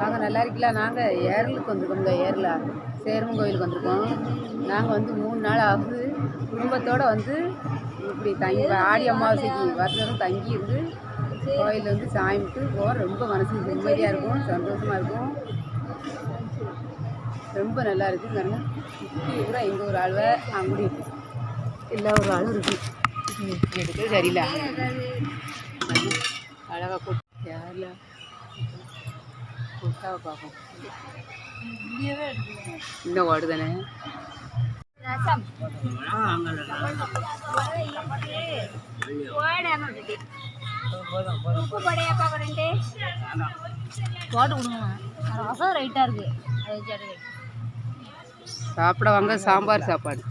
நாங்கள் நல்லா இருக்கல. நாங்கள் ஏரலுக்கு வந்திருக்கோங்க ஏரலா. சேரமன் கோயிலுக்கு வந்திருக்கோம். நாங்கள் வந்து மூணு நாள் ஆகுது. குடும்பத்தோடு வந்து இப்படி தங்கி ஆடி அமாவாசைக்கு வருஷம் தங்கி இருந்து கோயில் வந்து சாமிட்டு போகிறோம் ரொம்ப மனசு நிம்மதியாக இருக்கும். சந்தோஷமாக இருக்கும். ரொம்ப நல்லா இருக்குது சுற்றி கூட எங்கள் ஒரு ஆழ்வை அங்குடி. எல்லா ஒரு ஆளும் இருக்கு. எடுக்கிறது சரியில்லை. அழகாக போட்டு யாரில்? கொட்டாவை பார்ப்போம் இன்னும் ஓடுதானே போட்டு கொடுங்க. ரசம் ரைட்டாக இருக்குது சாப்பிட வாங்க சாம்பார் சாப்பாடு.